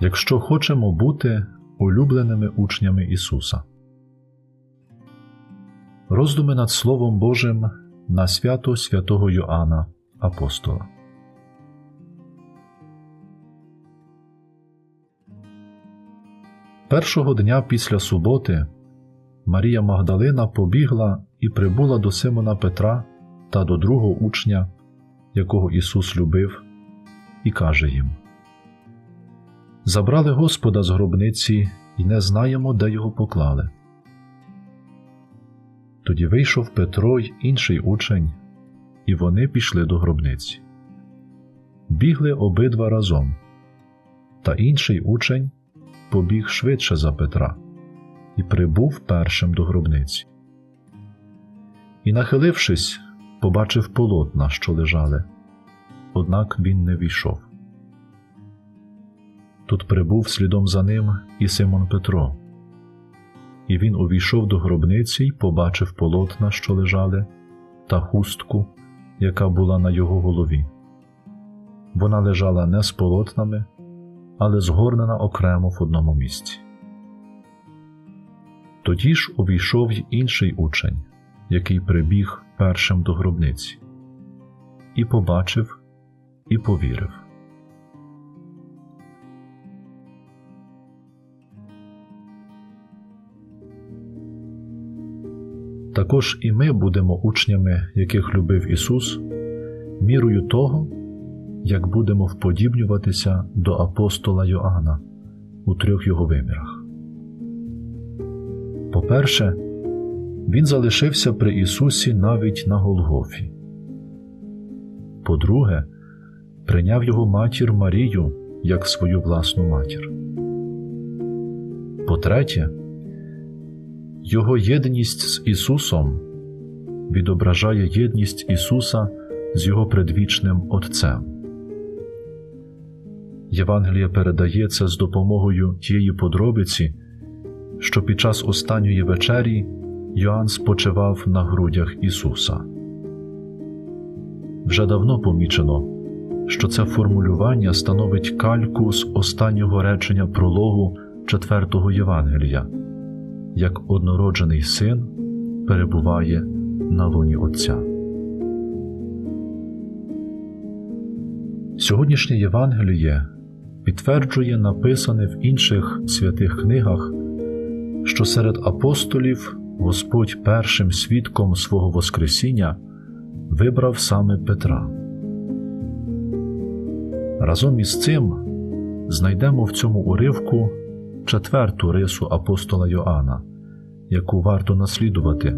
якщо хочемо бути улюбленими учнями Ісуса. Роздуми над Словом Божим на свято святого Йоанна Апостола. Першого дня після суботи Марія Магдалина побігла і прибула до Симона Петра та до другого учня, якого Ісус любив, і каже їм: Забрали Господа з гробниці і не знаємо, де його поклали. Тоді вийшов Петро й інший учень, і вони пішли до гробниці. Бігли обидва разом, та інший учень побіг швидше за Петра і прибув першим до гробниці. І, нахилившись, побачив полотна, що лежали, однак він не війшов. Тут прибув слідом за ним і Симон Петро. І він увійшов до гробниці й побачив полотна, що лежали, та хустку, яка була на його голові. Вона лежала не з полотнами, але згорнена окремо в одному місці. Тоді ж увійшов й інший учень, який прибіг першим до гробниці, і побачив, і повірив. Також і ми будемо учнями, яких любив Ісус, мірою того, як будемо вподібнюватися до апостола Йоанна у трьох його вимірах. По-перше, Він залишився при Ісусі навіть на Голгофі. По-друге, прийняв його матір Марію як свою власну матір. По-третє, його єдність з Ісусом відображає єдність Ісуса з Його предвічним Отцем. Євангелія передає це з допомогою тієї подробиці, що під час останньої вечері Йоанн спочивав на грудях Ісуса. Вже давно помічено, що це формулювання становить кальку з останнього речення прологу четвертого Євангелія як однороджений син перебуває на луні Отця. Сьогоднішнє Євангеліє підтверджує написане в інших святих книгах, що серед апостолів Господь першим свідком свого Воскресіння вибрав саме Петра. Разом із цим знайдемо в цьому уривку четверту рису апостола Йоанна, яку варто наслідувати,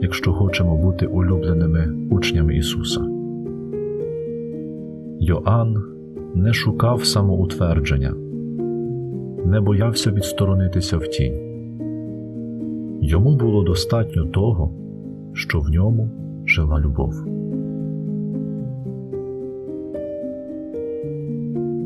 якщо хочемо бути улюбленими учнями Ісуса. Йоанн не шукав самоутвердження, не боявся відсторонитися в тінь. Йому було достатньо того, що в ньому жила любов.